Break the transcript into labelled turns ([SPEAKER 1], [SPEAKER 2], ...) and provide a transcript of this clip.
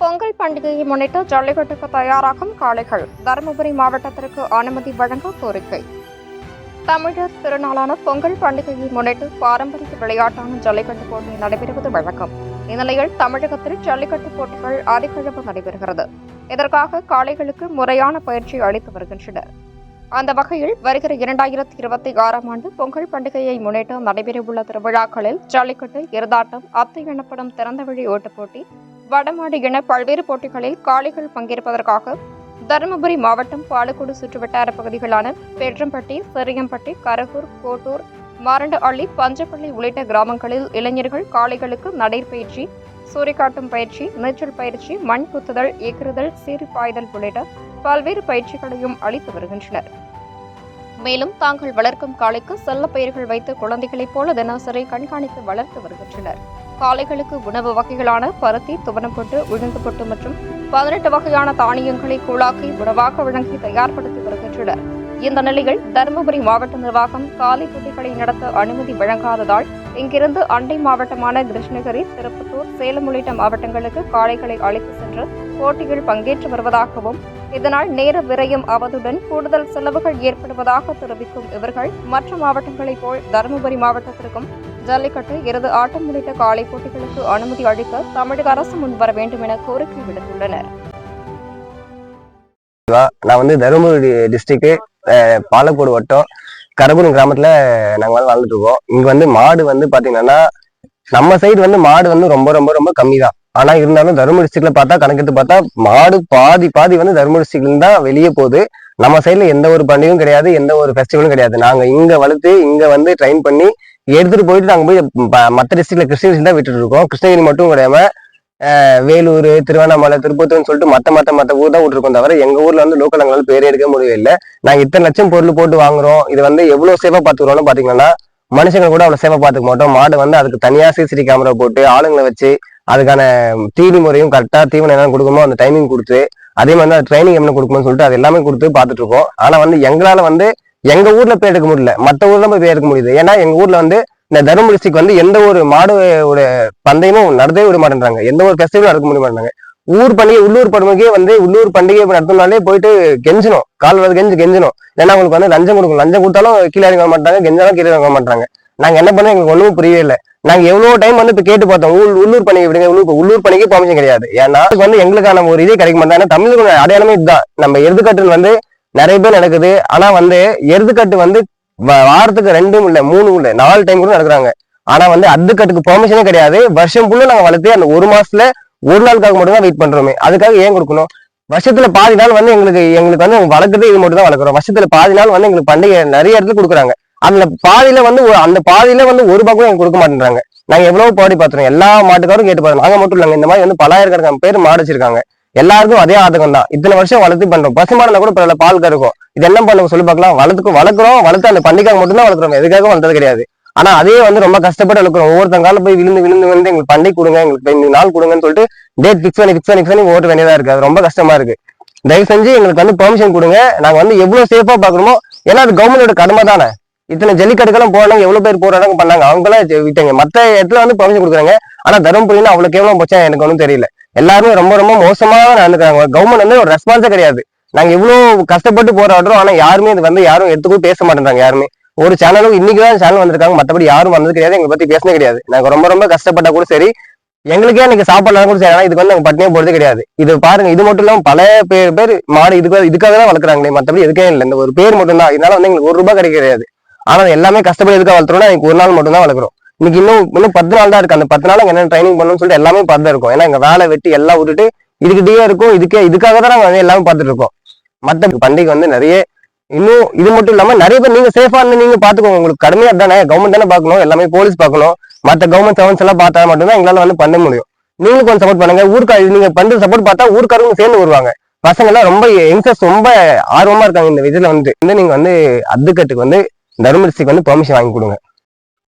[SPEAKER 1] பொங்கல் பண்டிகையை முன்னிட்டு ஜல்லிக்கட்டுக்கு தயாராகும் காளைகள். தருமபுரி மாவட்டத்திற்கு அனுமதி வழங்க கோரிக்கை. தமிழர் திருநாளான பொங்கல் பண்டிகையை முன்னிட்டு பாரம்பரிய விளையாட்டான ஜல்லிக்கட்டு போட்டி நடைபெறுவது வழக்கம். இந்நிலையில் தமிழகத்தில் ஜல்லிக்கட்டு போட்டிகள் அதிக நடைபெறுகிறது. இதற்காக காளைகளுக்கு முறையான பயிற்சி அளித்து வருகின்றனர். அந்த வகையில் வருகிற இரண்டாயிரத்தி இருபத்தி ஆறாம் ஆண்டு பொங்கல் பண்டிகையை முன்னிட்டு நடைபெறவுள்ள திருவிழாக்களில் ஜல்லிக்கட்டு எருதாட்டம் அத்தை எனப்படும் திறந்தவெளி ஓட்டுப் போட்டி வடமாடு என பல்வேறு போட்டிகளில் காளைகள் பங்கேற்பதற்காக தருமபுரி மாவட்டம் பாலக்கோடு சுற்றுவட்டார பகுதிகளான பெற்றம்பட்டி செரியம்பட்டி கரகூர் கோட்டூர் மாரண்டஅள்ளி பஞ்சப்பள்ளி உள்ளிட்ட கிராமங்களில் இளைஞர்கள் காளைகளுக்கு நடைபயிற்சி சூறைக்காட்டும் பயிற்சி நீச்சல் பயிற்சி மண் குத்துதல் எகிறுதல் சீறி பாய்தல் உள்ளிட்ட பல்வேறு பயிற்சிகளையும் அளித்து வருகின்றனர். மேலும் தாங்கள் வளர்க்கும் காளைக்கு செல்ல பெயர்கள் வைத்து குழந்தைகளைப் போல தினசரி கண்காணித்து வளர்த்து வருகின்றனர். காளைகளுக்கு உணவு வகைகளான பருத்தி துவனப்பொட்டு உளுந்து பொட்டு மற்றும் பதினெட்டு வகையான தானியங்களை கூழாக்கி உணவாக வழங்கி தயார்படுத்தி வருகின்றனர். இந்த நிலையில் தருமபுரி மாவட்ட நிர்வாகம் காலை போட்டிகளை நடத்த அனுமதி வழங்காததால் இங்கிருந்து அண்டை மாவட்டமான கிருஷ்ணகிரி திருப்பத்தூர் சேலம் உள்ளிட்ட மாவட்டங்களுக்கு காளைகளை அழைத்து சென்று போட்டியில் பங்கேற்று வருவதாகவும் இதனால் நேர விரயம் அவதுடன் கூடுதல் செலவுகள் ஏற்படுவதாக தெரிவிக்கும் இவர்கள் மற்ற மாவட்டங்களைப் போல் தருமபுரி மாவட்டத்திற்கும் ஜல்லிக்கட்டு எருது ஆட்டம் உள்ளிட்ட காலை போட்டிகளுக்கு அனுமதி அளிக்க தமிழக அரசு முன்வர வேண்டும் என கோரிக்கை விடுத்துள்ளனர்.
[SPEAKER 2] நான் வந்து தருமபுரி டிஸ்ட்ரிக்ட் பாலக்கோடு வட்டம் கரபுரம் கிராமத்துல நாங்க வந்து வாழ்ந்துட்டு இருக்கோம் இங்க வந்து மாடு வந்து பாத்தீங்கன்னா நம்ம சைடு வந்து மாடு வந்து ரொம்ப ரொம்ப ரொம்ப கம்மி தான் ஆனா இருந்தாலும் தருமபுரி டிஸ்ட்ரிக்ட்ல பார்த்தா கணக்கெடுத்து பார்த்தா மாடு பாதி பாதி வந்து தருமபுரி டிஸ்ட்ரிக்ட்ல தான் வெளியே போகுது. நம்ம சைடுல எந்த ஒரு பண்டிகையும் கிடையாது எந்த ஒரு ஃபெஸ்டிவலும் கிடையாது. நாங்க இங்க வளர்த்து இங்க வந்து ட்ரெயின் பண்ணி எடுத்துட்டு போயிட்டு நாங்கள் போய் மற்ற டிஸ்ட்ரிக்ட்ல கிருஷ்ணகிரி தான் விட்டுட்டு இருக்கோம். கிருஷ்ணகிரி மட்டும் கிடையாம வேலூர் திருவண்ணாமலை திருப்பத்தூர்னு சொல்லிட்டு மற்ற மற்ற மற்ற ஊர் தான் விட்டுருக்கோம் தவிர எங்க ஊர்ல வந்து லோக்கல் எங்களால் பேர் எடுக்க முடியவில்லை நாங்கள் இத்தனை லட்சம் பொருள் போட்டு வாங்குறோம். இது வந்து எவ்வளவு சேஃபா பாத்துக்கிறோம்னு பாத்தீங்கன்னா மனுஷங்க கூட அவ்வளவு சேஃபா பாத்துக்க மாட்டோம். மாடு வந்து அதுக்கு தனியா சிசிடி கேமரா போட்டு ஆளுங்களை வச்சு அதுக்கான தீனி முறையும் கரெக்டா தீவனம் என்ன கொடுக்கணுமோ அந்த டைமிங் கொடுத்து அதே மாதிரி தான் ட்ரைனிங் என்ன கொடுக்கணும்னு சொல்லிட்டு அது எல்லாமே கொடுத்து பார்த்துட்டு இருக்கோம். ஆனா வந்து எங்களால வந்து எங்க ஊர்ல பேர் எடுக்க முடியல. மற்ற ஊர்ல போய் பேர் எடுக்க முடியுது. ஏன்னா எங்க ஊர்ல வந்து இந்த தருமபுரி district வந்து எந்த ஒரு மாடு ஒரு பந்தயமும் நடத்தவே விட மாட்டேன்றாங்க. எந்த ஒரு ஃபெஸ்டிவலும் நடக்க முடிய மாட்டாங்க ஊர் பண்டிகை உள்ளூர் பண்டிகையே வந்து உள்ளூர் பண்டிகை நடத்தினாலே போயிட்டு கெஞ்சணும் கால் வந்து கெஞ்சு கெஞ்சணும் ஏன்னா அவங்களுக்கு வந்து லஞ்சம் கொடுக்கணும். லஞ்சம் கொடுத்தாலும் கீழே இறங்க மாட்டாங்க. கெஞ்சாலும் கீழே இறங்க மாட்டாங்க. நாங்க என்ன பண்ணோம்? எங்களுக்கு ஒண்ணும் புரியவே இல்லை. நாங்க எவ்வளவு டைம் வந்து இப்ப கேட்டு பார்த்தோம். ஊர் உள்ளூர் பண்ணி விடுங்க. உள்ளூர் உள்ளூர் பண்டிகை பர்மிஷன் கிடையாது. ஏன்னா வந்து எங்களுக்கான ஒரு இதே கிடைக்க மாட்டாங்க ஏன்னா தமிழுக்கு அடையாளமே இதுதான். நம்ம எருதுக்கட்டுன்னு வந்து நிறைய பேர் நடக்குது. ஆனா வந்து எருதுக்கட்டு வந்து வ- வாரத்துக்கு ரெண்டும் இல்ல மூணு இல்ல நாலு டைம் கூட நடக்கிறாங்க ஆனா வந்து அதுக்கட்டுக்கு பெர்மிஷனே கிடையாது. வருஷம் ஃபுல்லா நாங்க வளர்த்து அந்த ஒரு மாசத்துல ஒரு நாளுக்காக மட்டும் தான் வெயிட் பண்றோமே. அதுக்காக ஏன் கொடுக்கணும்? வருஷத்துல பாதி நாள் வந்து எங்களுக்கு எங்களுக்கு வந்து வளர்க்குறது இது மட்டும் தான் வளர்க்குறோம். வருஷத்துல பாதி நாள் வந்து எங்களுக்கு பண்டிகை நிறைய இடத்துல கொடுக்குறாங்க. அந்த பாதியில வந்து அந்த பாதியில வந்து ஒரு பக்கம் எங்களுக்கு கொடுக்க மாட்டேன்றாங்க. நாங்க எவ்வளவு பாடி பாத்துறோம் எல்லா மாட்டுக்காரும் கேட்டு பாருங்க நாங்க மட்டும் இல்லைங்க. இந்த மாதிரி வந்து பலாயிரக்கணக்கான பேர் மாடு வச்சிருக்காங்க. எல்லாருக்கும் அதே ஆதகம் தான் இத்தனை வருஷம் வளர்த்து பண்றோம். பசுமாடுல கூட பரவாயில்ல பால் கறக்கும். இது என்ன பண்ணுவோம் சொல்லி பார்க்கலாம். வளர்த்துக்கும் வளர்க்குறோம் வளர்த்து அந்த பண்டிகை மட்டும் தான் வளர்க்குறோம். எதுக்காக வளர்த்தது கிடையாது. ஆனா அதே வந்து ரொம்ப கஷ்டப்பட்டு வளர்க்குறோம். ஒவ்வொருத்தங்கால போய் விழுந்து விழுந்து வந்து எங்களுக்கு பண்டிகை கொடுங்க எங்களுக்கு இந்த நாள் கொடுங்கன்னு சொல்லிட்டு டேட் ஃபிக்ஸ் பண்ணி ஃபிக்ஸ் பண்ணி ஃபிக்ஸ் பண்ணி ஓட்டு வேண்டியதா இருக்கு. அது ரொம்ப கஷ்டமா இருக்கு. தயவு செஞ்சு எங்களுக்கு வந்து பெர்மிஷன் கொடுங்க. நாங்க வந்து எவ்வளவு சேஃபா பாக்கணுமோ ஏன்னா அது கவர்மெண்டோட கடமை தானே. இத்தனை ஜல்லிக்கட்டுக்கெல்லாம் போறாங்க எவ்வளவு பேர் போராட்டம் பண்ணாங்க. அவங்க எல்லாம் விட்டாங்க. மத்த இடத்துல வந்து பெர்மிஷன் கொடுக்குறாங்க. ஆனா தருமபுரியில அவ்வளவு கேவலம் போச்சா எனக்கு ஒன்றும் தெரியல. எல்லாருமே ரொம்ப ரொம்ப மோசமாக நடந்துக்கிறாங்க. கவர்மெண்ட் வந்து ஒரு ரெஸ்பான்ஸே கிடையாது. நாங்க இவ்வளவு கஷ்டப்பட்டு போராடுறோம். ஆனா யாருமே இது வந்து யாரும் எடுத்துக்கும் பேச மாட்டேங்கிறாங்க யாருமே. ஒரு சேனலும் இன்னைக்கு தான் சேனல் வந்திருக்காங்க. மற்றபடி யாரும் வந்தது கிடையாது. எங்களை பத்தி பேசினே கிடையாது. நாங்க ரொம்ப ரொம்ப கஷ்டப்பட்டா கூட சரி. எங்களுக்கே இன்னைக்கு சாப்பாடு கூட சரி. ஆனா இதுக்கு வந்து நாங்க பட்டினியே போறதே கிடையாது. இது பாருங்க இது மட்டும் இல்லாம பல பேர் பேர் மாடு இதுக்கு இதுக்காக தான் வளர்க்குறாங்களே. மற்றபடி எதுக்கே இல்லை. இந்த ஒரு பேர் மட்டும் தான் இதனால வந்து எங்களுக்கு ஒரு ரூபாய் கிடைக்க கிடையாது. ஆனா எல்லாமே கஷ்டப்பட்டு எதுக்காக வளர்த்துறோம்னா எனக்கு ஒரு நாள் மட்டும் தான் வளர்க்குறோம். இன்னைக்கு இன்னும் இன்னும் பத்து நாள் தான் இருக்கு. அந்த பத்து நாள் என்ன ட்ரைனிங் பண்ணணும்னு சொல்லிட்டு எல்லாமே பார்த்து இருக்கும். ஏன்னா எங்க வேலை வெட்டி எல்லாம் விட்டுட்டு இதுக்கிட்டே இருக்கும். இதுக்கே இதுக்காக தான் நாங்க வந்து எல்லாமே பார்த்துட்டு இருக்கோம். மற்ற பண்டிகை வந்து நிறைய இன்னும் இது மட்டும் இல்லாம நிறைய பேர் நீங்க சேஃபா இருந்து நீங்க பாத்துக்கோங்க உங்களுக்கு கடுமையா தானே கவர்மெண்ட் தானே பார்க்கணும். எல்லாமே போலீஸ் பார்க்கணும். மத்த கவர்மெண்ட் சர்வன்ஸ் எல்லாம் பார்த்தா மட்டும்தான் எங்களால வந்து பண்ண முடியும். நீங்களும் கொஞ்சம் சப்போர்ட் பண்ணுங்க. ஊருக்கா நீங்க பண்ற சப்போர்ட் பார்த்தா ஊருக்காரங்க சேர்ந்து வருவாங்க. பசங்க எல்லாம் ரொம்ப யங்ஸ்டர்ஸ் ரொம்ப ஆர்வமா இருக்காங்க இந்த இதுல வந்து. நீங்க வந்து அத்துக்கட்டுக்கு வந்து தருமபுரிக்கு வந்து பெர்மிஷன் வாங்கி கொடுங்க.